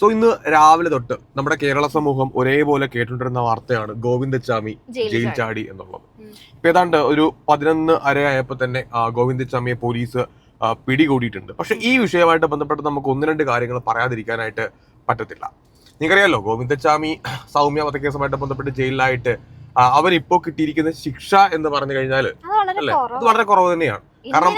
So ഇന്ന് രാവിലെ തൊട്ട് നമ്മുടെ കേരള സമൂഹം ഒരേപോലെ കേട്ടിട്ടിരുന്ന വാർത്തയാണ് ഗോവിന്ദച്ചാമി ജയിൽ ചാടി. എന്നുള്ളത്. ഇപ്പൊ ഏതാണ്ട് ഒരു പതിനൊന്ന് അരയായപ്പോ തന്നെ ഗോവിന്ദച്ചാമിയെ പോലീസ് പിടികൂടിയിട്ടുണ്ട്. പക്ഷെ ഈ വിഷയമായിട്ട് ബന്ധപ്പെട്ട് നമുക്ക് ഒന്ന് രണ്ട് കാര്യങ്ങൾ പറയാതിരിക്കാനായിട്ട് പറ്റത്തില്ല. നിങ്ങൾക്കറിയാലോ ഗോവിന്ദച്ചാമി സൗമ്യ വധക്കേസുമായിട്ട് ബന്ധപ്പെട്ട് ജയിലിലായിട്ട് അവരിപ്പോ കിട്ടിയിരിക്കുന്ന ശിക്ഷ എന്ന് പറഞ്ഞു കഴിഞ്ഞാൽ അത് വളരെ അല്ലേ? അത് കുറവ് വളരെ കുറവ് തന്നെയാണ്. കാരണം-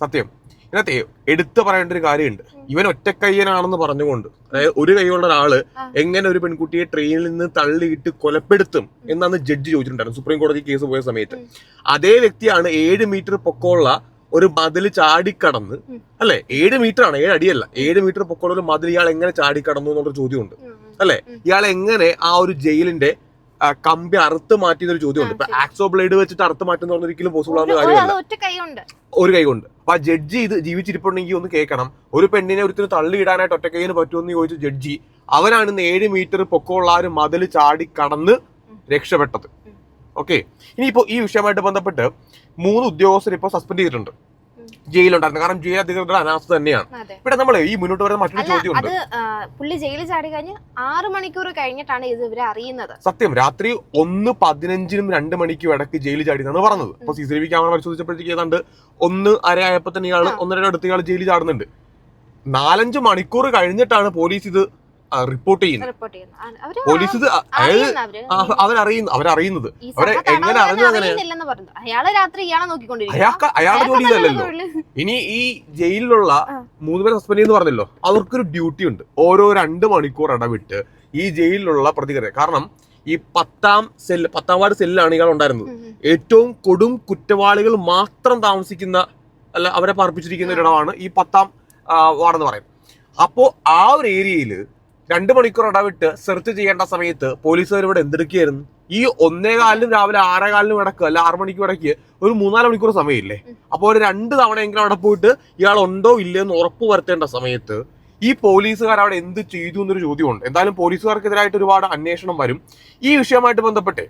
സത്യം. ഇതിനകത്ത് എടുത്തു പറയേണ്ട ഒരു കാര്യമുണ്ട്. ഇവൻ ഒറ്റക്കയ്യനാണെന്ന് പറഞ്ഞുകൊണ്ട് അതായത് ഒരു കൈയുള്ള ഒരാൾ എങ്ങനെ ഒരു പെൺകുട്ടിയെ ട്രെയിനിൽ നിന്ന് തള്ളിയിട്ട് കൊലപ്പെടുത്തും എന്നാണ് ജഡ്ജി ചോദിച്ചിട്ടുണ്ടായിരുന്നു സുപ്രീം കോടതി കേസ് പോയ സമയത്ത്. അതേ വ്യക്തിയാണ് ഏഴ് മീറ്റർ പൊക്കമുള്ള ഒരു മതിൽ ചാടിക്കടന്ന്. അല്ലെ? ഏഴ് മീറ്റർ ആണ് ഏഴ് അടിയല്ല. ഏഴ് മീറ്റർ പൊക്കമുള്ള ഒരു മതിൽ ഇയാൾ എങ്ങനെ ചാടിക്കടന്നു എന്നുള്ളൊരു ചോദ്യമുണ്ട്. അല്ലെ? ഇയാൾ എങ്ങനെ ആ ഒരു ജയിലിന്റെ കമ്പി അറുത്ത് മാറ്റിയെന്നൊരു ചോദ്യമുണ്ട്. ഇപ്പൊ ആക്സോ ബ്ലേഡ് വെച്ചിട്ട് അറുത്ത് മാറ്റുന്ന ഒരിക്കലും പോസിബിൾ ആവുന്ന കാര്യമല്ല. ഒരു കൈ കൊണ്ട് അപ്പൊ ആ ജഡ്ജി ഇത് ജീവിച്ചിരിപ്പുണ്ടെങ്കിൽ ഒന്ന് കേൾക്കണം ഒരു പെണ്ണിനെ ഒരുത്തിന് തള്ളിയിടാനായിട്ട് ഒറ്റക്കൈന് പറ്റുമെന്ന് ചോദിച്ച ജഡ്ജി അവനാണ് ഇന്ന് ഏഴ് മീറ്റർ പൊക്കമുള്ള ആ ഒരു മതിൽ ചാടി കടന്ന്. രക്ഷപ്പെട്ടത്. ഓക്കെ ഇനിയിപ്പോ ഈ വിഷയമായിട്ട് ബന്ധപ്പെട്ട് മൂന്ന് ഉദ്യോഗസ്ഥർ ഇപ്പോൾ സസ്പെൻഡ് ചെയ്തിട്ടുണ്ട്. ജയിലുണ്ടായിരുന്നു. കാരണം ജയിൽ അധികൃതരുടെ അനാസ്ഥ തന്നെയാണ്. ഇവിടെ നമ്മൾ ഈ മുന്നോട്ട് വരുന്ന മറ്റൊരു ചോദ്യമുണ്ട് പുള്ളി ജയിലിൽ ചാടി കഴിഞ്ഞ് ആറ് മണിക്കൂർ കഴിഞ്ഞിട്ടാണ് ഇത് ഇവരെ അറിയുന്നത്. സത്യം രാത്രി ഒന്ന് പതിനഞ്ചിനും രണ്ട് മണിക്കും ഇടയ്ക്ക് ജയിലിൽ ചാടി എന്നാണ് പറഞ്ഞത് അപ്പൊ C C T V camera പരിശോധിച്ചപ്പോഴത്തേക്ക് ഏതാണ്ട് ഒന്ന് അര ആയപ്പോ തന്നെ ഇയാൾ. ഒന്നര അടുത്ത് ഇയാൾ ജയിലിൽ ചാടുന്നുണ്ട്. നാലഞ്ച് മണിക്കൂർ കഴിഞ്ഞിട്ടാണ് പോലീസ് ഇത് റിപ്പോർട്ട് ചെയ്യുന്നത് റിപ്പോർട്ട് ചെയ്യുന്നു. പോലീസ് ഇത് അവരറിയുന്നു അവരറിയുന്നത്. അവരെ എങ്ങനെ അറിഞ്ഞു അങ്ങനെ? അയാൾ രാത്രി ഇയാളെ നോക്കിക്കൊണ്ടിരിക്കും അയാൾക്ക് അയാളുടെ ജോലി ഇതല്ലല്ലോ ഇനി ഈ ജയിലിലുള്ള. മൂന്ന് പേരെ സസ്പെൻഡ് എന്ന് പറഞ്ഞല്ലോ. അവർക്കൊരു ഡ്യൂട്ടി ഉണ്ട്. ഓരോ രണ്ട് മണിക്കൂർ ഇടവിട്ട് ഈ ജയിലിലുള്ള പ്രതികരണം കാരണം ഈ പത്താം സെല്ല് പത്താം വാർഡ് സെല്ലാണ് ഇയാൾ ഉണ്ടായിരുന്നത്. ഏറ്റവും കൊടും കുറ്റവാളികൾ മാത്രം താമസിക്കുന്ന അല്ല അവരെ പാർപ്പിച്ചിരിക്കുന്ന ഒരിടമാണ് ഈ പത്താം വാർഡ് എന്ന് പറയുന്നത്. അപ്പോ ആ ഒരു ഏരിയയിൽ രണ്ട് മണിക്കൂർ ഇടവിട്ട് സെർച്ച് ചെയ്യേണ്ട സമയത്ത് പോലീസുകാർ ഇവിടെ എന്തെടുക്കുകയായിരുന്നു? ഈ ഒന്നേ കാലിനും രാവിലെ ആറേ കാലിനും ഇടയ്ക്ക് അല്ല ആറു മണിക്കും ഇടയ്ക്ക് ഒരു മൂന്നാൽ മണിക്കൂർ സമയമില്ലേ? അപ്പൊ അപ്പോൾ ഒരു രണ്ട് തവണയെങ്കിലും അവിടെ പോയിട്ട് ഇയാൾ ഉണ്ടോ ഇല്ലയോ എന്ന് ഉറപ്പ് വരുത്തേണ്ട സമയത്ത് ഈ പോലീസുകാർ അവിടെ എന്ത് ചെയ്തു എന്നൊരു ചോദ്യമുണ്ട്. എന്തായാലും പോലീസുകാർക്കെതിരായിട്ട് ഒരുപാട് അന്വേഷണം വരും. ഈ വിഷയമായിട്ട് ബന്ധപ്പെട്ട്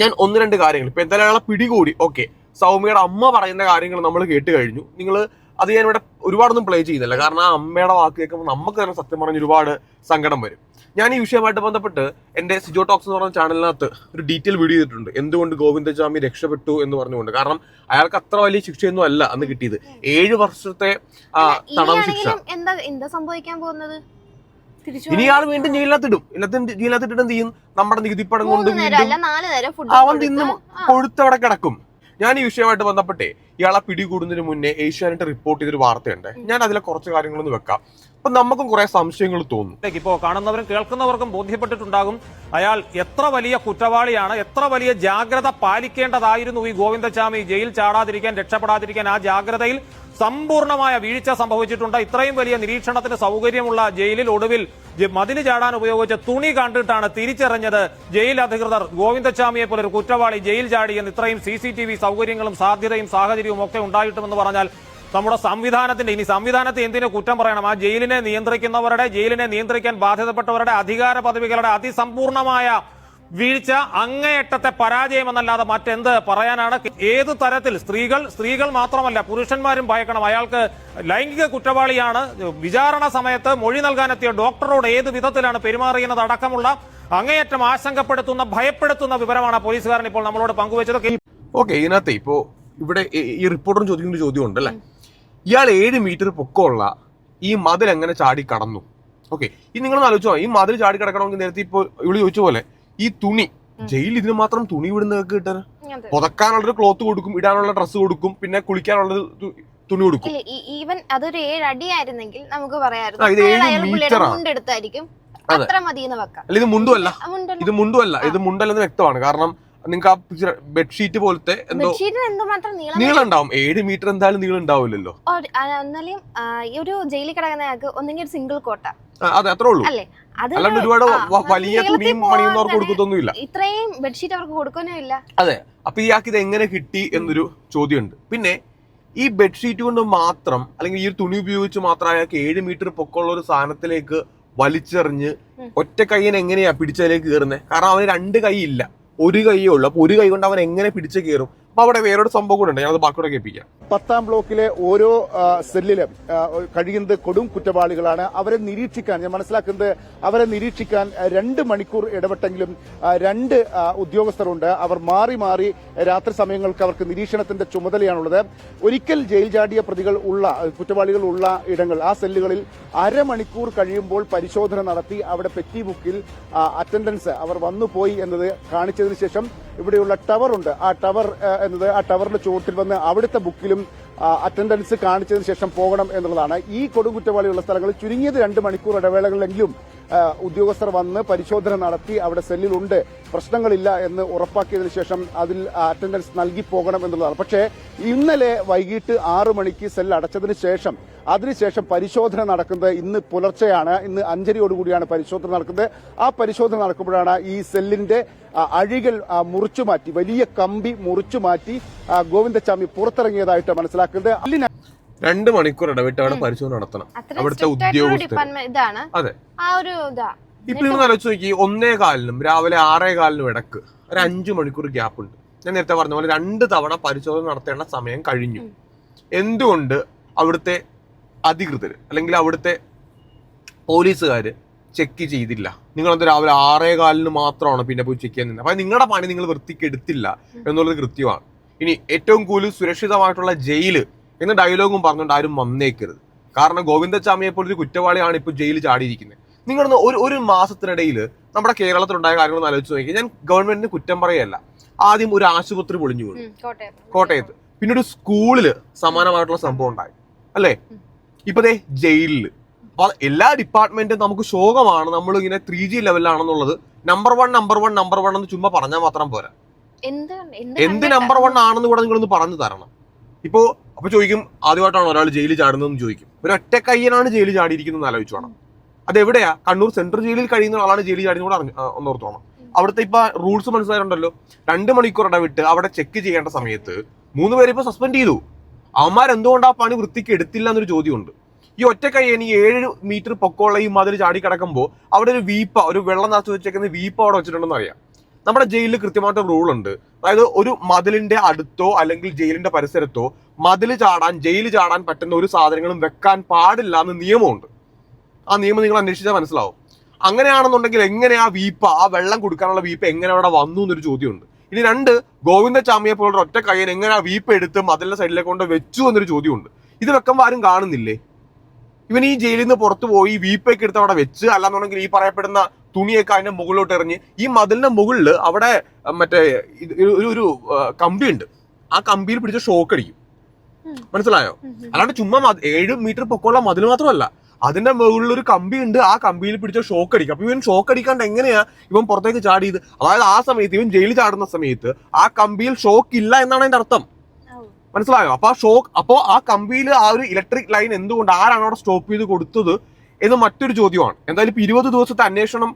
ഞാൻ ഒന്ന് രണ്ട് കാര്യങ്ങൾ. ഇപ്പൊ എന്തായാലും അയാളെ പിടികൂടി. ഓക്കെ. സൗമ്യയുടെ അമ്മ പറയുന്ന കാര്യങ്ങൾ നമ്മൾ കേട്ട് കഴിഞ്ഞു. നിങ്ങൾ അത് ഞാൻ ഇവിടെ ഒരുപാടൊന്നും പ്ലേ ചെയ്യുന്നില്ല. കാരണം ആ അമ്മയുടെ വാക്ക് കേൾക്കുമ്പോൾ നമുക്ക് തന്നെ സത്യം പറഞ്ഞ ഒരുപാട് സങ്കടം വരും. ഞാൻ ഈ വിഷയമായിട്ട് ബന്ധപ്പെട്ട് എന്റെ സിജോ ടോക്സ് എന്ന് പറഞ്ഞ ചാനലിനകത്ത് ഒരു ഡീറ്റെയിൽ വീഡിയോ ചെയ്തിട്ടുണ്ട് എന്തുകൊണ്ട് ഗോവിന്ദജാമി രക്ഷപ്പെട്ടു എന്ന് പറഞ്ഞുകൊണ്ട്. കാരണം അയാൾക്ക് അത്ര വലിയ ശിക്ഷയൊന്നും അല്ല അന്ന് കിട്ടിയത്. ഏഴ് വർഷത്തെ തടവ് ശിക്ഷ. എന്താ എന്താ സംഭവിക്കാൻ പോകുന്നത്? ഇനി ആൾ വീണ്ടും ജയിലിനകത്തിടും. ഇന്നത്തെ ജയിലിനകത്തിട്ട് എന്ത് ചെയ്യും? നമ്മുടെ നികുതിപ്പടം കൊണ്ട് അവൻ തിന്നും കൊഴുത്തവിടെ കിടക്കും. ഞാൻ ഈ വിഷയമായിട്ട് ബന്ധപ്പെട്ടേ ഇയാളെ പിടികൂടുന്നതിന് മുന്നേ ഏഷ്യാനെറ്റ് റിപ്പോർട്ട് ചെയ്തൊരു വാർത്തയുണ്ട്. ഞാൻ അതിലെ കുറച്ച് കാര്യങ്ങളൊന്ന് വെക്കാം. അപ്പൊ നമുക്കും കുറെ സംശയങ്ങൾ തോന്നും. ഇപ്പോ കാണുന്നവരും കേൾക്കുന്നവർക്കും ബോധ്യപ്പെട്ടിട്ടുണ്ടാകും അയാൾ എത്ര വലിയ കുറ്റവാളിയാണ് എത്ര വലിയ ജാഗ്രത പാലിക്കേണ്ടതായിരുന്നു ഈ ഗോവിന്ദസ്വാമി ജയിൽ ചാടാതിരിക്കാൻ രക്ഷപ്പെടാതിരിക്കാൻ ആ ജാഗ്രതയിൽ സമ്പൂർണമായ വീഴ്ച സംഭവിച്ചിട്ടുണ്ട്. ഇത്രയും വലിയ നിരീക്ഷണത്തിന് സൗകര്യമുള്ള ജയിലിൽ ഒടുവിൽ മതിൽ ചാടാൻ ഉപയോഗിച്ച തുണി കണ്ടിട്ടാണ് തിരിച്ചറിഞ്ഞത് ജയിൽ അധികൃതർ ഗോവിന്ദസ്വാമിയെ പോലെ ഒരു കുറ്റവാളി ജയിൽ ചാടിയെന്ന് ഇത്രയും സി സൗകര്യങ്ങളും സാധ്യതയും സാഹചര്യവും ഒക്കെ ഉണ്ടായിട്ടുമെന്ന് പറഞ്ഞാൽ നമ്മുടെ സംവിധാനത്തിന്റെ ഇനി സംവിധാനത്തെ എന്തിനു കുറ്റം പറയണം? ആ ജയിലിനെ നിയന്ത്രിക്കുന്നവരുടെ ജയിലിനെ നിയന്ത്രിക്കാൻ ബാധ്യതപ്പെട്ടവരുടെ അധികാര പദവികളുടെ അതിസമ്പൂർണമായ വീഴ്ച അങ്ങേയറ്റത്തെ പരാജയമെന്നല്ലാതെ മറ്റെന്ത് പറയാനാണ്? ഏത് തരത്തിൽ? സ്ത്രീകൾ സ്ത്രീകൾ മാത്രമല്ല പുരുഷന്മാരും ഭയക്കണം. അയാൾക്ക് ലൈംഗിക കുറ്റവാളിയാണ്. വിചാരണ സമയത്ത് മൊഴി നൽകാനെത്തിയ ഡോക്ടറോട് ഏത് വിധത്തിലാണ് പെരുമാറിയെന്നത് അടക്കമുള്ള അങ്ങേയറ്റം ആശങ്കപ്പെടുത്തുന്ന ഭയപ്പെടുത്തുന്ന വിവരമാണ് പോലീസുകാരൻ ഇപ്പോൾ നമ്മളോട് പങ്കുവച്ചത്. ഓക്കെ ഇതിനകത്ത് ഇപ്പോ ഇവിടെ ഈ- റിപ്പോർട്ടർ റിപ്പോർട്ടറും ചോദിക്കുന്ന ഒരു ചോദ്യം ഉണ്ട് അല്ലെ ഇയാൾ ഏഴ് മീറ്റർ പൊക്കമുള്ള ഈ മതിൽ എങ്ങനെ ചാടി കടന്നു? ഓക്കെ ഈ നിങ്ങൾ ആലോചിച്ചോ ഈ മതിൽ ചാടി കിടക്കണമെങ്കിൽ നേരത്തെ ഇപ്പോൾ ഇവിടെ ചോദിച്ച പോലെ ഈ തുണി ജയിലിൽ ഇതിന് മാത്രം തുണി വിടുന്നതൊക്കെ കിട്ടാൻ പുതക്കാനുള്ളൊരു ക്ലോത്ത് കൊടുക്കും ഇടാനുള്ള ഡ്രസ്സ് കൊടുക്കും പിന്നെ കുളിക്കാനുള്ളത് തു- തുണി കൊടുക്കും. ഈവൻ അതൊരു ഏഴ് അടിയായിരുന്നെങ്കിൽ നമുക്ക് ആ, ഇത് പറയാമായിരുന്നു ഇത് മുണ്ടുമല്ല. ഇത് മുണ്ടുമല്ല ഇത് മുണ്ടല്ലെന്ന് വ്യക്തമാണ്. കാരണം നിങ്ങൾക്ക് ആ ബെഡ്ഷീറ്റ് പോലത്തെ എന്തോ നീളം ഉണ്ടാവും ഏഴ് മീറ്റർ എന്തായാലും നീളം ഉണ്ടാവില്ലല്ലോ ഒരു- എന്നാലും ഈ ഒരു ജയിലിൽ കിടക്കുന്ന ആൾക്ക് ഒന്നെങ്കിൽ ഒരു സിംഗിൾ കോട്ട അതെ അത്രേ ഉള്ളൂ. അല്ലേ? അല്ലാണ്ട് ഒരുപാട് വലിയ തുണിയും പണിയൊന്നും അവർക്ക് കൊടുക്കത്തൊന്നും കൊടുക്കത്തൊന്നുമില്ല. ഇത്രയും ബെഡ്ഷീറ്റ് അവർക്ക് കൊടുക്കാനോ ഇല്ല. അതെ. അപ്പൊ ഇയാൾക്ക് ഇത് എങ്ങനെ കിട്ടി എന്നൊരു ചോദ്യമുണ്ട്. പിന്നെ ഈ ബെഡ്ഷീറ്റ് കൊണ്ട് മാത്രം അല്ലെങ്കിൽ ഈ തുണി ഉപയോഗിച്ച് മാത്രം അയാൾക്ക് ഏഴ് മീറ്റർ പൊക്കമുള്ള ഒരു സാധനത്തിലേക്ക് വലിച്ചെറിഞ്ഞ് ഒറ്റ കൈയിനെ എങ്ങനെയാ പിടിച്ചതിലേക്ക് കയറുന്നത് കാരണം അവന് രണ്ട് കൈ ഇല്ല ഒരു കൈയേ ഉള്ളൂ. അപ്പൊ ഒരു കൈ കൊണ്ട് അവൻ എങ്ങനെ പിടിച്ച് കയറും? അപ്പൊ അവിടെ വേറൊരു സംഭവം കൂടെ ഉണ്ട്. ഞാനത് ബാക്കിയോടെ കേൾപ്പിക്കാം. പത്താം ബ്ലോക്കിലെ ഓരോ സെല്ലിലും കഴിയുന്നത് കൊടും കുറ്റവാളികളാണ്. അവരെ നിരീക്ഷിക്കാൻ ഞാൻ മനസ്സിലാക്കുന്നത് അവരെ നിരീക്ഷിക്കാൻ രണ്ട് മണിക്കൂർ ഇടപെട്ടെങ്കിലും രണ്ട് ഉദ്യോഗസ്ഥരുണ്ട്. അവർ മാറി മാറി രാത്രി സമയങ്ങൾക്ക് അവർക്ക് നിരീക്ഷണത്തിന്റെ ചുമതലയാണുള്ളത്. ഒരിക്കൽ ജയിൽ ചാടിയ പ്രതികൾ ഉള്ള കുറ്റവാളികൾ ഉള്ള ഇടങ്ങൾ ആ സെല്ലുകളിൽ അരമണിക്കൂർ കഴിയുമ്പോൾ പരിശോധന നടത്തി അവിടെ പെറ്റി ബുക്കിൽ അറ്റൻഡൻസ് അവർ വന്നു പോയി എന്നത് കാണിച്ചതിന് ശേഷം ഇവിടെയുള്ള ടവർ ഉണ്ട്. ആ ടവർ എന്നത് ആ ടവറിന്റെ ചുവട്ടിൽ വന്ന് അവിടുത്തെ ബുക്കിലും അറ്റൻഡൻസ് കാണിച്ചതിന് ശേഷം പോകണം എന്നുള്ളതാണ്. ഈ കൊടുങ്കുറ്റവാളിയുള്ള സ്ഥലങ്ങളിൽ ചുരുങ്ങിയത് രണ്ട് മണിക്കൂർ ഇടവേളകളിലെങ്കിലും ഉദ്യോഗസ്ഥർ വന്ന് പരിശോധന നടത്തി അവിടെ സെല്ലിലുണ്ട്. പ്രശ്നങ്ങളില്ല എന്ന് ഉറപ്പാക്കിയതിനു ശേഷം അതിൽ അറ്റൻഡൻസ് നൽകി പോകണം എന്നുള്ളതാണ്. പക്ഷേ ഇന്നലെ വൈകിട്ട് ആറു മണിക്ക് സെൽ അടച്ചതിന് ശേഷം അതിനുശേഷം പരിശോധന നടക്കുന്നത് ഇന്ന് പുലർച്ചെയാണ്. ഇന്ന് അഞ്ചരയോടുകൂടിയാണ് പരിശോധന നടക്കുന്നത്. ആ പരിശോധന നടക്കുമ്പോഴാണ് ഈ സെല്ലിന്റെ അഴികൾ മുറിച്ചു മാറ്റി വലിയ കമ്പി മുറിച്ചു മാറ്റി ഗോവിന്ദച്ചാമി പുറത്തിറങ്ങിയതായിട്ട് മനസ്സിലാക്കുന്നത്. രണ്ട് മണിക്കൂർ ഇടവിട്ട് അവിടെ പരിശോധന നടത്തണം. അവിടുത്തെ ഉദ്യോഗസ്ഥ ഉദ്യോഗസ്ഥർ ഇതാണ്. അതെ. ആ ഒരു ഇതാ. ഇപ്പൊ നിങ്ങൾ ആലോചിച്ച് നോക്കി ഒന്നേ കാലിനും രാവിലെ ആറേ കാലിനും ഇടയ്ക്ക് ഒരു അഞ്ചു മണിക്കൂർ ഗ്യാപ്പ് ഉണ്ട്. ഞാൻ നേരത്തെ പറഞ്ഞ പോലെ രണ്ട് തവണ പരിശോധന നടത്തേണ്ട സമയം കഴിഞ്ഞു. എന്തുകൊണ്ട് അവിടുത്തെ അധികൃതർ അല്ലെങ്കിൽ അവിടുത്തെ പോലീസുകാർ ചെക്ക് ചെയ്തില്ല? നിങ്ങളത് രാവിലെ ആറേ കാലിന് മാത്രമാണ് പിന്നെ പോയി ചെക്ക് ചെയ്യുന്നത് അപ്പൊ നിങ്ങളുടെ പണി നിങ്ങൾ വൃത്തിക്ക് എടുത്തില്ല എന്നുള്ളത് കൃത്യമാണ്. ഇനി ഏറ്റവും കൂടുതൽ സുരക്ഷിതമായിട്ടുള്ള ജയിൽ എന്ന ഡയലോഗും പറഞ്ഞുകൊണ്ട് ആരും വന്നേക്കരുത്. കാരണം ഗോവിന്ദച്ചാമിയെ പോലെ ഒരു കുറ്റവാളിയാണ് ഇപ്പോൾ ജയിലിൽ ചാടിയിരിക്കുന്നത്. നിങ്ങളൊന്ന് ഒരു ഒരു മാസത്തിനിടയിൽ നമ്മുടെ കേരളത്തിലുണ്ടായ കാര്യങ്ങൾ ആലോചിച്ച് നോക്കി ഞാൻ ഗവൺമെന്റിന് കുറ്റം പറയല്ല ആദ്യം ഒരു ആശുപത്രി പൊളിഞ്ഞു വീണു. കോട്ടയം കോട്ടയത്ത്. പിന്നെ ഒരു സ്കൂളിൽ സമാനമായിട്ടുള്ള സംഭവം ഉണ്ടായി. അല്ലേ? ഇപ്പൊ ദേ ജയിലിൽ. അപ്പൊ എല്ലാ ഡിപ്പാർട്ട്മെന്റും നമുക്ക് ശോകമാണ്. നമ്മൾ ഇങ്ങനെ three G ലെവലിലാണെന്നുള്ളത് number one number one number one എന്ന് ചുമ്മാ പറഞ്ഞാൽ മാത്രം പോരാ. എന്ത് നമ്പർ വൺ ആണെന്ന് കൂടെ നിങ്ങളൊന്ന് പറഞ്ഞു തരണം. ഇപ്പോ അപ്പൊ ചോദിക്കും ആദ്യമായിട്ടാണ് ഒരാൾ ജയിലിൽ ചാടുന്നതെന്ന് ചോദിക്കും. ഒരു ഒറ്റ കയ്യനാണ് ജയിലിൽ ചാടിയിരിക്കുന്നത് എന്ന് ആലോചിച്ചു വേണം. അതെവിടെയാ? കണ്ണൂർ സെൻട്രൽ ജയിലിൽ കഴിയുന്ന ആളാണ് ജയിലിൽ ചാടി കൂടെ അറിഞ്ഞു ആ, ഒന്ന് ഓർത്തോണം അവിടുത്തെ ഇപ്പൊ റൂൾസ് മനസ്സിലായിട്ടുണ്ടല്ലോ. രണ്ട് മണിക്കൂർ ഇടവിട്ട് അവിടെ ചെക്ക് ചെയ്യേണ്ട സമയത്ത് മൂന്ന് പേരെ ഇപ്പൊ സസ്പെൻഡ് ചെയ്തു. അവന്മാർ എന്തുകൊണ്ട് ആ പണി വൃത്തിക്ക് എടുത്തില്ല എന്നൊരു ചോദ്യമുണ്ട്. ഈ ഒറ്റ കൈ ഇനി ഏഴ് മീറ്റർ പൊക്കോളയും ഈ മതിൽ ചാടി കിടക്കുമ്പോൾ അവിടെ ഒരു വീപ്പ ഒരു വെള്ളം നിറച്ച് വെച്ചേക്കുന്ന വീപ്പ അവിടെ വെച്ചിട്ടുണ്ടെന്ന് അറിയാം. നമ്മുടെ ജയിലിൽ കൃത്യമായിട്ട് റൂൾ ഉണ്ട് അതായത് ഒരു മതിലിന്റെ അടുത്തോ അല്ലെങ്കിൽ ജയിലിന്റെ പരിസരത്തോ മതിൽ ചാടാൻ ജയിൽ ചാടാൻ പറ്റുന്ന ഒരു സാധനങ്ങളും വെക്കാൻ പാടില്ല എന്ന് നിയമമുണ്ട്. ആ നിയമം നിങ്ങൾ അന്വേഷിച്ചാൽ മനസ്സിലാവും. അങ്ങനെയാണെന്നുണ്ടെങ്കിൽ എങ്ങനെ ആ വീപ്പ ആ വെള്ളം കൊടുക്കാനുള്ള വീപ്പ എങ്ങനെ അവിടെ വന്നു എന്നൊരു ചോദ്യമുണ്ട്. ഇനി രണ്ട് ഗോവിന്ദചാമിയെ പോലുള്ള ഒറ്റ കയ്യൻ എങ്ങനെ ആ വീപ്പ എടുത്ത് മതിലിന്റെ സൈഡിലേക്ക് കൊണ്ട് വെച്ചു എന്നൊരു ചോദ്യമുണ്ട്. ഇത് വെക്കുമ്പോൾ ആരും കാണുന്നില്ലേ? ഇവൻ ഈ ജയിലിൽ നിന്ന് പുറത്തു പോയി വീപ്പയൊക്കെ എടുത്ത് അവിടെ വെച്ച് അല്ലാന്നുണ്ടെങ്കിൽ ഈ പറയപ്പെടുന്ന തുണിയൊക്കെ അതിന്റെ മുകളിലോട്ട് എറിഞ്ഞ് ഈ മതിലിന്റെ മുകളിൽ അവിടെ മറ്റേ ഒരു ഒരു കമ്പിയുണ്ട്. ആ കമ്പിയിൽ പിടിച്ച ഷോക്ക് അടിക്കും. മനസ്സിലായോ. അല്ലാണ്ട് ചുമ്മാ ഏഴ് മീറ്റർ പൊക്കമുള്ള മതിൽ മാത്രമല്ല. അതിന്റെ മുകളിൽ ഒരു കമ്പി ഉണ്ട് ആ കമ്പിയിൽ പിടിച്ച ഷോക്ക് അടിക്കും. അപ്പൊ ഇവൻ ഷോക്ക് അടിക്കാണ്ട് എങ്ങനെയാ ഇവൻ പുറത്തേക്ക് ചാടിയത്? അതായത് ആ സമയത്ത് ഇവൻ ജയിലിൽ ചാടുന്ന സമയത്ത് ആ കമ്പിയിൽ ഷോക്ക് ഇല്ല എന്നാണ് അതിന്റെ അർത്ഥം. മനസ്സിലായോ? അപ്പൊ ആ ഷോക്ക് അപ്പോ ആ കമ്പിയിൽ ആ ഒരു ഇലക്ട്രിക് ലൈൻ എന്തുകൊണ്ട് ആരാണ് അവിടെ സ്റ്റോപ്പ് ചെയ്ത് കൊടുത്തത് എന്ന് മറ്റൊരു ചോദ്യമാണ്. എന്തായാലും ഇപ്പൊ ഇരുപത് ദിവസത്തെ അന്വേഷണം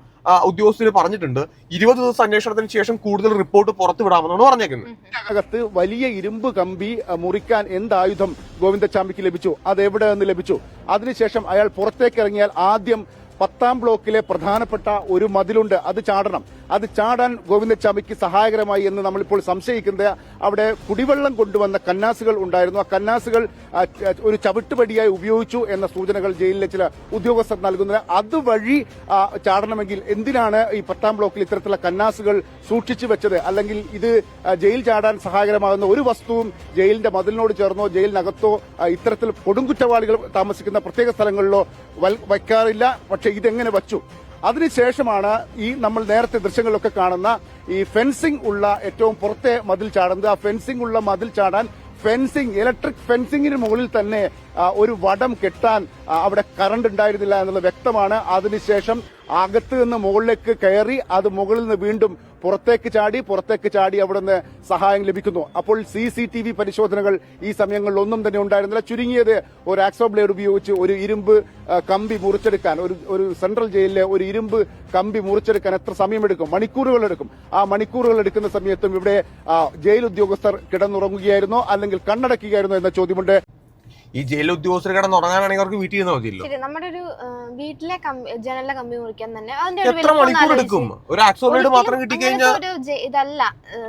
ഉദ്യോഗസ്ഥർ പറഞ്ഞിട്ടുണ്ട്. ഇരുപത് ദിവസം അന്വേഷണത്തിന് ശേഷം കൂടുതൽ റിപ്പോർട്ട് പുറത്തു വിടാമെന്നാണ് പറഞ്ഞേക്കുന്നത് അകത്ത് വലിയ ഇരുമ്പ് കമ്പി മുറിക്കാൻ മുറിക്കാൻ എന്തായുധം ഗോവിന്ദച്ചാമിക്ക് ലഭിച്ചു? അത് എവിടെ നിന്ന് ലഭിച്ചു? അതിനുശേഷം അയാൾ പുറത്തേക്ക് ഇറങ്ങിയാൽ ആദ്യം പത്താം ബ്ലോക്കിലെ പ്രധാനപ്പെട്ട ഒരു മതിലുണ്ട് അത് ചാടണം. അത് ചാടാൻ ഗോവിന്ദച്ചാമിക്ക് സഹായകരമായി എന്ന് നമ്മളിപ്പോൾ സംശയിക്കുന്നത്. അവിടെ കുടിവെള്ളം കൊണ്ടുവന്ന കന്നാസുകൾ ഉണ്ടായിരുന്നു. ആ കന്നാസുകൾ ഒരു ചവിട്ടുപടിയായി ഉപയോഗിച്ചു എന്ന സൂചനകൾ ജയിലിലെ ചില ഉദ്യോഗസ്ഥർ നൽകുന്നത് അതുവഴി ചാടണമെങ്കിൽ എന്തിനാണ് ഈ പത്താം ബ്ലോക്കിൽ ഇത്തരത്തിലുള്ള കന്നാസുകൾ സൂക്ഷിച്ചു വെച്ചത്? അല്ലെങ്കിൽ ഇത് ജയിൽ ചാടാൻ സഹായകരമാകുന്ന ഒരു വസ്തുവും ജയിലിന്റെ മതിലിനോട് ചേർന്നോ ജയിലിനകത്തോ ഇത്തരത്തിൽ കൊടുങ്കുറ്റവാളികൾ താമസിക്കുന്ന പ്രത്യേക സ്ഥലങ്ങളിലോ വയ്ക്കാറില്ല. പക്ഷേ ഇതെങ്ങനെ വച്ചു? അതിനുശേഷമാണ് ഈ നമ്മൾ നേരത്തെ ദൃശ്യങ്ങളിലൊക്കെ കാണുന്ന ഈ ഫെൻസിംഗ് ഉള്ള ഏറ്റവും പുറത്തെ മതിൽ ചാടുന്നത്. ആ ഫെൻസിംഗ് ഉള്ള മതിൽ ചാടാൻ ഫെൻസിംഗ് ഇലക്ട്രിക് ഫെൻസിംഗിന് മുകളിൽ തന്നെ ഒരു വടം കെട്ടാൻ അവിടെ കറണ്ട് ഉണ്ടായിരുന്നില്ല എന്നുള്ളത് വ്യക്തമാണ്. അതിനുശേഷം അകത്ത് നിന്ന് മുകളിലേക്ക് കയറി അത് മുകളിൽ നിന്ന് വീണ്ടും പുറത്തേക്ക് ചാടി പുറത്തേക്ക് ചാടി അവിടുന്ന് സഹായം ലഭിക്കുന്നു. അപ്പോൾ സി സി ടി വി പരിശോധനകൾ ഈ സമയങ്ങളിൽ ഒന്നും തന്നെ ഉണ്ടായിരുന്നില്ല. ചുരുങ്ങിയത് ഒരു ആക്സോ ബ്ലേഡ് ഉപയോഗിച്ച് ഒരു ഇരുമ്പ് കമ്പി മുറിച്ചെടുക്കാൻ ഒരു ഒരു സെൻട്രൽ ജയിലിലെ ഒരു ഇരുമ്പ് കമ്പി മുറിച്ചെടുക്കാൻ എത്ര സമയമെടുക്കും? മണിക്കൂറുകൾ എടുക്കും. ആ മണിക്കൂറുകൾ എടുക്കുന്ന സമയത്തും ഇവിടെ ജയിൽ ഉദ്യോഗസ്ഥർ കിടന്നുറങ്ങുകയായിരുന്നോ അല്ലെങ്കിൽ കണ്ണടക്കുകയായിരുന്നോ എന്ന ചോദ്യമുണ്ട്. ഈ ജയിലിലെ ഉദ്യോഗസ്ഥർ കിടന്ന് ഉറങ്ങാനാണെങ്കിൽ അവർക്ക് വീട്ടിൽ ഇരുന്നാൽ മതിയല്ലോ. ശരി നമ്മുടെ ഒരു ആ, വീട്ടിലെ കമ്പി ജനലിലെ കമ്പി മുറിക്കാൻ തന്നെ അതിന്റെ ഒരു എത്ര വലിപ്പം ഒന്ന് മണിക്കൂർ ആലോചിച്ച്. എടുക്കും? ഒരു ആക്സോമേഡ് മാത്രം ഒരിക്കലും കിട്ടിക്കഴിഞ്ഞാൽ അങ്ങനത്തെ ഒരു ജെ- ഇതല്ല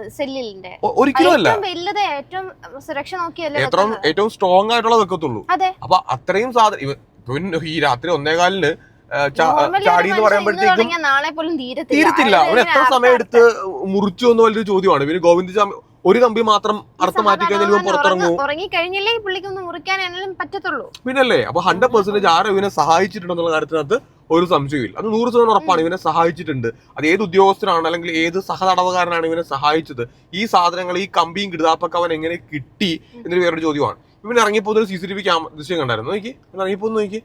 സെല്ലിന്റെ ഒ- ഒരിക്കലും അല്ല. ഏറ്റവും വലുത് ഏറ്റവും സുരക്ഷ നോക്കിയല്ലേ ഏറ്റവും വെക്കുന്നത്. ഏറ്റവും സ്ട്രോങ് ആയിട്ടുള്ള വെക്കത്തുള്ളൂ. അതെ. അപ്പൊ അത്രയും സാധനം ഈ രാത്രി ഒന്നേകാലിന് ആ, ചാ- Normally ഒരു ചാടി എന്ന് മനുഷ്യൻ ഇന്ന് പറയുമ്പോഴത്തേക്കും നാളെ പോലും തീരത്തില്ല. തീരത്തില്ല. അവൻ എത്ര സമയം എടുത്ത് മുറിച്ചു എന്ന് വലിയൊരു ചോദ്യമാണ്. പിന്നെ ഗോവിന്ദസ്വാമി ഒരു കമ്പി മാത്രം അർത്ഥം മാറ്റി കഴിഞ്ഞാൽ പുറത്തിറങ്ങൂ. ഉറങ്ങി കഴിഞ്ഞില്ലേ പുള്ളിക്ക് ഒന്ന് മുറിക്കാൻ എന്നാലും പറ്റത്തുള്ളൂ. പിന്നല്ലേ അപ്പൊ ഹൺഡ്രഡ് പെർസെന്റേജ് ആരും ഇവനെ സഹായിച്ചിട്ടുണ്ടെന്നുള്ള കാര്യത്തിനകത്ത് ഒരു സംശയമില്ല അത് നൂറ് ശതമാനം ഉറപ്പാണ് ഇവനെ സഹായിച്ചിട്ടുണ്ട്. അത് ഏത് ഉദ്യോഗസ്ഥനാണ് അല്ലെങ്കിൽ ഏത് സഹതടവുകാരനാണ് ഇവനെ സഹായിച്ചത്? ഈ സാധനങ്ങൾ ഈ കമ്പിയും കിടുതാപ്പൊക്കെ അവൻ എങ്ങനെ കിട്ടി എന്നൊരു വേറൊരു ചോദ്യമാണ്. ഇവൻ ഇറങ്ങിപ്പോകുന്ന C C T V camera ദൃശ്യം കണ്ടായിരുന്നു. നോക്കി ഇവൻ ഇറങ്ങിപ്പോന്ന് നോക്കി.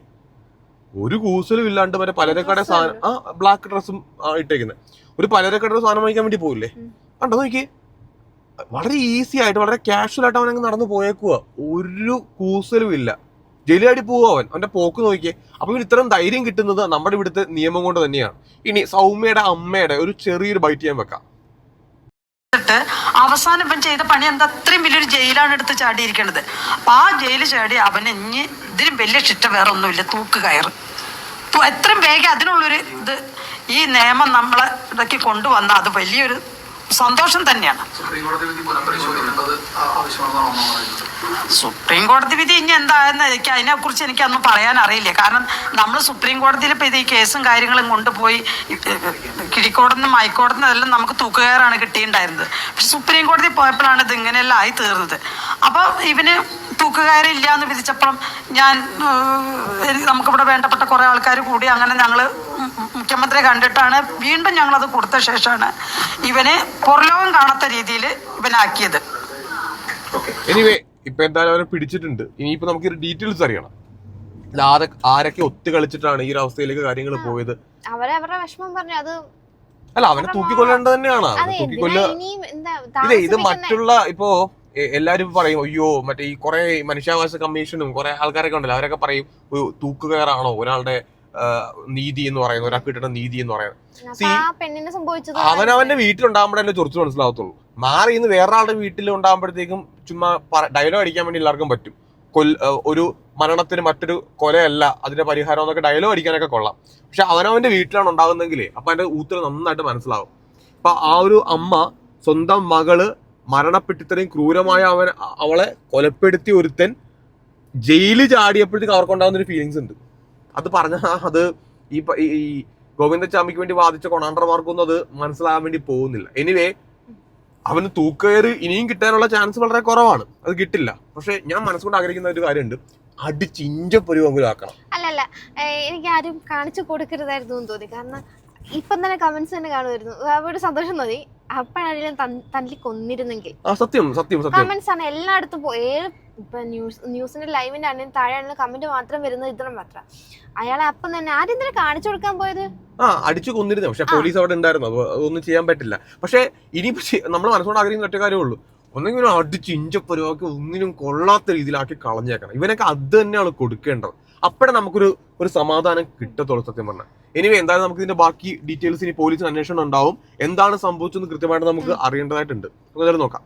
ഒരു കൂസലും ഇല്ലാണ്ട് മറ്റേ പലരക്കട സാധനം ആ ബ്ലാക്ക് ഡ്രസ്സും ഇട്ടേക്കുന്നത് ഒരു പലരക്കട സാധനം വാങ്ങിക്കാൻ വേണ്ടി പോകില്ലേ കണ്ടോ നോക്കി. വളരെ ഈസി ആയിട്ട് വളരെ കാഷ്വൽ ആയിട്ട് അവൻ നടന്നു പോയേക്കുക ഒരു കൂസലും ഇല്ല. ജയിലാടി പോവുക അവൻ. അവന്റെ പോക്ക് നോക്കിയേ. അപ്പൊ ഇവന് ഇത്രയും ധൈര്യം കിട്ടുന്നത് നമ്മുടെ ഇവിടുത്തെ നിയമം കൊണ്ട് തന്നെയാണ്. ഇനി സൗമ്യയുടെ അമ്മയുടെ ഒരു ചെറിയൊരു ബൈറ്റ് ഞാൻ വെക്കാം. എന്നിട്ട് അവസാനം ഇവൻ ചെയ്ത പണി എന്താ? അത്രയും വലിയൊരു ജയിലാണ് എടുത്ത് ചാടിയിരിക്കണത്. അപ്പൊ ആ ജയിൽ ചാടി അവൻ ഇനി ഇതിലും വലിയ ശിക്ഷ വേറെ ഒന്നുമില്ല. തൂക്ക് കയറ്. എത്രയും വേഗം അതിനുള്ളൊരു ഇത് ഈ നിയമം നമ്മളെ ഇതൊക്കെ കൊണ്ടുവന്ന അത് വലിയൊരു സന്തോഷം തന്നെയാണ്. സുപ്രീം കോടതി വിധി ഇനി ആ- എനിക്ക് അതിനെ പറയുന്നത് സുപ്രീം കോടതി വിധി ഇനി എന്തായെന്ന് എനിക്ക് അതിനെക്കുറിച്ച് എനിക്കൊന്നും പറയാൻ അറിയില്ല കാരണം നമ്മൾ സുപ്രീം കോടതിയിൽ ഇപ്പോൾ ഇത് ഈ കേസും കാര്യങ്ങളും കൊണ്ടുപോയി കിഴിക്കോടതിനും ഹൈക്കോടതിനും എല്ലാം നമുക്ക് തൂക്കുകയറാണ് കിട്ടിയിട്ടുണ്ടായിരുന്നത്. പക്ഷെ സുപ്രീം കോടതി പോയപ്പോഴാണ് ഇത് ഇങ്ങനെയെല്ലാം ആയി തീർന്നത്. അപ്പോൾ ഇവന് തൂക്കുകയറില്ല എന്ന് വിധിച്ചപ്പം ഞാൻ നമുക്കിവിടെ വേണ്ടപ്പെട്ട കുറേ ആൾക്കാർ കൂടി അങ്ങനെ ഞങ്ങൾ മുഖ്യമന്ത്രിയെ കണ്ടിട്ടാണ് വീണ്ടും ഞങ്ങളത് കൊടുത്ത ശേഷമാണ് ഇവനെ പുറലോകം കാണാത്ത രീതിയിൽ ഇവനാക്കിയത്. എനിവേ ഇപ്പൊ എന്തായാലും അവരെ പിടിച്ചിട്ടുണ്ട്. ഇനിയിപ്പോ നമുക്ക് ഡീറ്റെയിൽസ് അറിയണം. ആരൊക്കെ ഒത്തു കളിച്ചിട്ടാണ് ഈ ഒരു അവസ്ഥയിലേക്ക് കാര്യങ്ങൾ പോയത്? അവരെ അവരുടെ വിഷമം പറഞ്ഞു. അത് അല്ല അവനെ തൂക്കിക്കൊല്ലേണ്ടത് തന്നെയാണ്. തൂക്കിക്കൊല്ല എന്താ ഇതേ ഇത് മറ്റുള്ള ഇപ്പോ എല്ലാരും പറയും അയ്യോ മറ്റേ ഈ കൊറേ മനുഷ്യാവകാശ കമ്മീഷനും കൊറേ ആൾക്കാരൊക്കെ ഉണ്ടല്ലോ. അവരൊക്കെ പറയും ഒരു തൂക്കുകയറാണോ? ഒരാളുടെ നീതി എന്ന് പറയുന്നത് ഒരാൾക്ക് കിട്ടുന്ന നീതി എന്ന് പറയുന്നത് അവൻ അവന്റെ വീട്ടിലുണ്ടാകുമ്പോഴല്ലേ ചൊറിച്ചു മനസ്സിലാവത്തുള്ളൂ. മാറി ഇന്ന് വേറൊരാളുടെ വീട്ടിൽ ഉണ്ടാകുമ്പോഴത്തേക്കും ചുമ്മാ ഡയലോഗ് അടിക്കാൻ വേണ്ടി എല്ലാവർക്കും പറ്റും. കൊല്ല ഒരു മരണത്തിന് മറ്റൊരു കൊലയല്ല അതിന്റെ പരിഹാരം എന്നൊക്കെ ഡയലോഗ് അടിക്കാനൊക്കെ കൊള്ളാം. പക്ഷെ അവനവന്റെ വീട്ടിലാണ് ഉണ്ടാകുന്നെങ്കിൽ അപ്പൊ അതിന്റെ ഊത്തൽ നന്നായിട്ട് മനസ്സിലാവും. അപ്പൊ ആ ഒരു അമ്മ സ്വന്തം മകൾ മരണപ്പെട്ടിത്രയും ക്രൂരമായ അവൻ അവളെ കൊലപ്പെടുത്തി ഒരുത്തൻ ജയിലിൽ ചാടിയപ്പോഴത്തേക്ക് അവർക്കുണ്ടാകുന്ന ഒരു ഫീലിങ്സ് ഉണ്ട്. അത് പറഞ്ഞ അത് ഈ ഈ- ഗോവിന്ദച്ചാമിക്ക് വേണ്ടി വാദിച്ച കൊണാണ്ടർമാർക്കൊന്നും അത് മനസ്സിലാകാൻ വേണ്ടി പോകുന്നില്ല. എനിവേ അവന് തൂക്കയറ് ഇനിയും കിട്ടാനുള്ള ചാൻസ് വളരെ കുറവാണ്. അത് കിട്ടില്ല. പക്ഷെ ഞാൻ മനസ്സുകൊണ്ട് ആഗ്രഹിക്കുന്ന ഒരു കാര്യമുണ്ട്. അടിച്ചിഞ്ചപ്പൊരു ആക്കണം. അല്ലല്ല എനിക്ക് ആരും കാണിച്ചു കൊടുക്കരുതായിരുന്നു എന്ന് തോന്നി. കാരണം ഇപ്പം തന്നെ കമന്റ്സ് തന്നെ കാണുമായിരുന്നു. ഒരു സന്തോഷം തോന്നി. അപ്പോഴാണെങ്കിലും തന്നിൽ കൊന്നിരുന്നെങ്കിൽ. സത്യം സത്യം സത്യം. കമന്റ്സ് ആണ് എല്ലായിടത്തും പോ- ഏത് ഇപ്പൊ ന്യൂസ് ന്യൂസിന്റെ ലൈവിന്റെ ആണെങ്കിലും താഴെ ആണെങ്കിലും കമന്റ് മാത്രം വരുന്നത് ഇത്ര മാത്രം. അയാളെ അപ്പം തന്നെ ആദ്യം തന്നെ കാണിച്ചു കൊടുക്കാൻ പോയത്? ആ അടിച്ചു കൊന്നിരുന്നു. പക്ഷെ പോലീസ് അവിടെ ഉണ്ടായിരുന്നു. അതൊന്നും ചെയ്യാൻ പറ്റില്ല. പക്ഷെ ഇനി നമ്മൾ മനസ്സോട് ആഗ്രഹിക്കുന്ന ഒറ്റ കാര്യമേ ഉള്ളൂ. ഒന്നെങ്കിലും അടിച്ച് ഇഞ്ചപ്പൊരുവാക്കി ഒന്നിനും കൊള്ളാത്ത രീതിയിലാക്കി കളഞ്ഞേക്കണം. ഇവനൊക്കെ അത് തന്നെയാണ് കൊടുക്കേണ്ടത്. അപ്പോഴേ നമുക്കൊരു ഒരു സമാധാനം കിട്ടത്തുള്ളൂ സത്യം പറഞ്ഞാൽ. എനിവേ എന്തായാലും നമുക്ക് ഇതിന്റെ ബാക്കി ഡീറ്റെയിൽസ് ഇനി പോലീസിന് അന്വേഷണം ഉണ്ടാവും. എന്താണ് സംഭവിച്ചതെന്ന് കൃത്യമായിട്ട് നമുക്ക് അറിയേണ്ടതായിട്ടുണ്ട്. നമുക്ക് എന്തായാലും നോക്കാം.